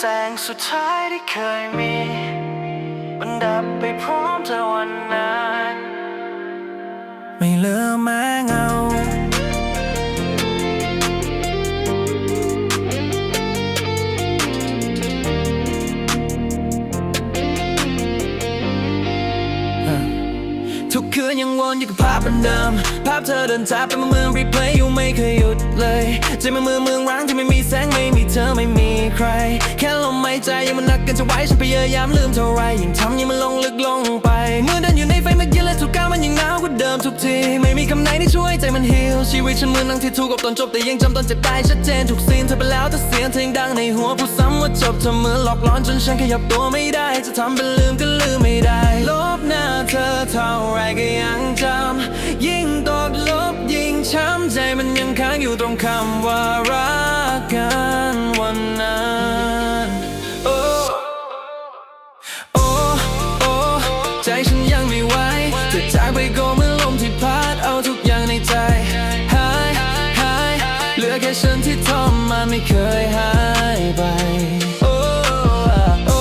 แสงสุดท้ายที่เคยมี มันดับไปพร้อมเธอวันนั้น ไม่เหลือแม้เงา ทุกคืนยังวนอยู่กับภาพอันเดิม ภาพเธอเดินจากไปเมืองเมืองรีเพลย์อยู่ไม่เคยหยุดเลยใจมันเมืองเมืองร้างที่ไม่มีแสงไม่มีเธอไม่มี ใจยังมันหนักเกันจะไหวฉันพยายามลืมเท่าไรยิ่งทำยิ่งมันลงลึกลงไป เมื่อเดินอยู่ในไฟเมื่อกี้และทุกก้าวมันยังหนาวกว่าเดิมทุกที ไม่มีคำไหนที่ช่วยใจมันฮิลชีวิตฉันเหมือนหนังที่ถูกกับตอนจบแต่ยังจำตอนเจ็บตายชัดเจนทุกซีนเธอไปแล้วแต่เสียงเธอยังดังในหัวพูดซ้ำว่าจบเธอเหมือนหลอกหลอนจนฉันขยับตัวไม่ได้ จะทำเป็นลืมก็ลืมไม่ได้ลบหน้าเธอเท่าไรก็ยังจำยิ่งตกลบยิ่งช้ำใจมันยังค้างอยู่ตรงคำว่ารัก ใจฉันยังไม่ไหวจะจากไปก็เหมือนลมที่พัดเอาทุกอย่างในใจหายหายเหลือแค่ฉันที่ทรมมาไม่เคยหายไปโอ้โอ้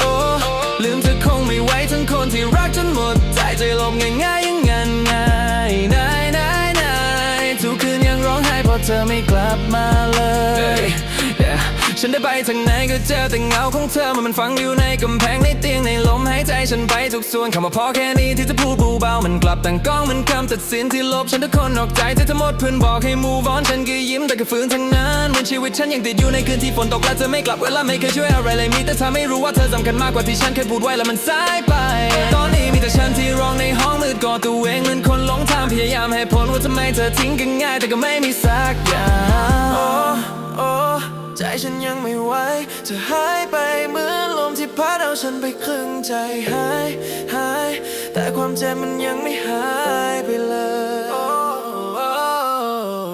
โอ้ลืมเธอคงไม่ไหวทั้งคนที่รักจนหมดใจใจลมง่ายๆอยังงันง่ายนายนายนายทุกคืนยังร้องไห้เพราะเธอไม่กลับมาเลย Yeah ฉันได้ไปทางไหนก็เจอแต่เงาของเธอมันมันฝังอยู่ในกำแพงในเตียงในลมหายใจฉันไปทุกส่วนคำว่าพอแค่นี้ที่จะพูดเบาๆมันกลับแต่งกล้องมันคำตัดสินที่ลบฉันทุกคนออกใจเธอทั้งหมดเพื่อนบอกให้ move on ฉันก็ยิ้มแต่ก็ฝืนทั้งนั้นเหมือนชีวิตฉันยังติดอยู่ในคืนที่ฝนตกและเธอไม่กลับเวลาไม่เคยช่วยอะไรเลยมีแต่เธอไม่รู้ว่าเธอสำคัญมากกว่าที่ฉันเคยพูดไว้แล้วมันสายไป ตอนนี้มีแต่ฉันที่ร้องในห้องมืดกอดตัวเองเหมือนคนหลงทางพยายามให้ผลว่าทำไมเธอทิ้งกันง่ายแต่ก็ไม่มีสักอย่างโอ้โอ้ ใจฉันยังไม่ไหวจะหายไปเหมือนลมที่พัดเอาฉันไปครึ่งใจหายหายแต่ความเจ็บมันยังไม่หายไปเลยโอ้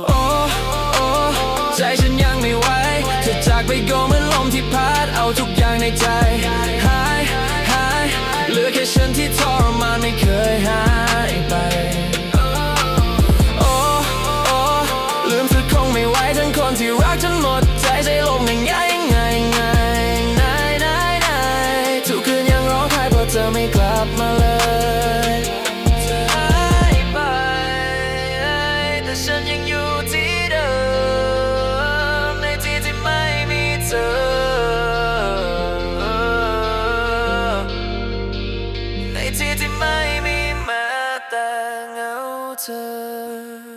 โอ้ใจฉันยังไม่ไหวจะจากไปก็ shelter.